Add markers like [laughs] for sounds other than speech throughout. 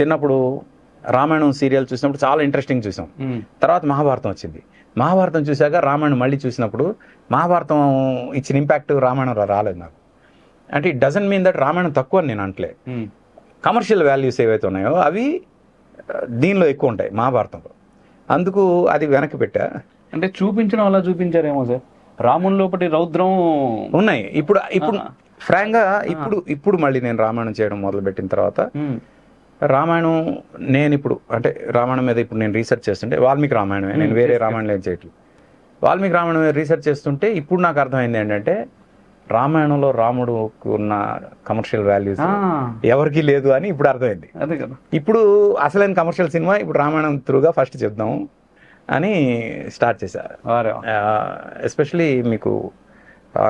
చిన్నప్పుడు రామాయణం సీరియల్ చూసినప్పుడు చాలా ఇంట్రెస్టింగ్ చూసాం. తర్వాత మహాభారతం వచ్చింది. మహాభారతం చూశాక రామాయణం మళ్ళీ చూసినప్పుడు మహాభారతం ఇచ్చిన ఇంపాక్ట్ రామాయణం రాలేదు నాకు. అంటే it doesn't mean that Ramayanam తక్కువ అని నేను అంటలే కమర్షియల్ వాల్యూస్ ఏవైతే ఉన్నాయో అవి దీనిలో ఎక్కువ ఉంటాయి మహాభారతంలో. అందుకు అది వెనక్కి పెట్టా. అంటే చూపించడం అలా చూపించారేమో సార్. రాముని లోపటి రౌద్రం ఉన్నాయి. ఇప్పుడు ఇప్పుడు. ఫ్రాంక్గా ఇప్పుడు ఇప్పుడు మళ్ళీ నేను రామాయణం చేయడం మొదలుపెట్టిన తర్వాత రామాయణం నేను ఇప్పుడు అంటే రామాయణం మీద ఇప్పుడు నేను రీసెర్చ్ చేస్తుంటే వాల్మీకి రామాయణమే నేను వేరే రామాయణం ఏం చేయట్లేదు. వాల్మీకి రామాయణం మీద రీసెర్చ్ చేస్తుంటే ఇప్పుడు నాకు అర్థమైంది ఏంటంటే రామాయణంలో రాముడుకు ఉన్న కమర్షియల్ వాల్యూస్ ఎవరికీ లేదు అని ఇప్పుడు అర్థమైంది. అదే కదా. ఇప్పుడు అసలైన కమర్షియల్ సినిమా ఇప్పుడు రామాయణం త్రూగా ఫస్ట్ చెప్దాం అని స్టార్ట్ చేశారు వారే. ఎస్పెషలీ మీకు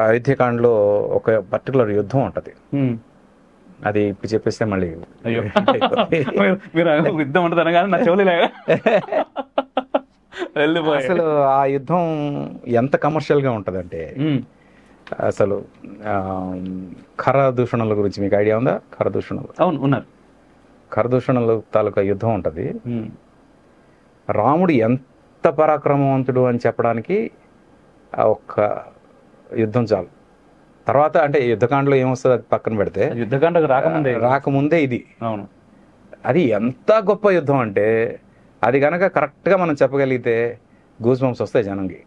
అయోధ్యకాండలో ఒక పర్టికులర్ యుద్ధం ఉంటుంది. ఉమ్, అది ఇప్పుడు చెప్పేస్తే మళ్ళీ అయ్యో. మీరు- యుద్ధం ఉంటుంది అనగానే నా చెవులు [laughs] అసలు ఆ యుద్ధం ఎంత కమర్షియల్గా ఉంటదంటే అసలు ఖర దూషణల గురించి మీకు ఐడియా ఉందా? ఖర దూషణలు. అవును ఉన్నారు. ఖర దూషణల తాలూకా యుద్ధం ఉంటది. రాముడు ఎంత పరాక్రమవంతుడు అని చెప్పడానికి ఆ ఒక్క యుద్ధం చాలు. తర్వాత అంటే యుద్ధకాండలో ఏమొస్తుంది అది పక్కన పెడితే యుద్ధకాండకు రాకముందే రాకముందే ఇది. అవును. అది ఎంత గొప్ప యుద్ధం అంటే అది కనుక కరెక్ట్గా మనం చెప్పగలిగితే గూస్ బంప్స్ వస్తాయి జనంకి.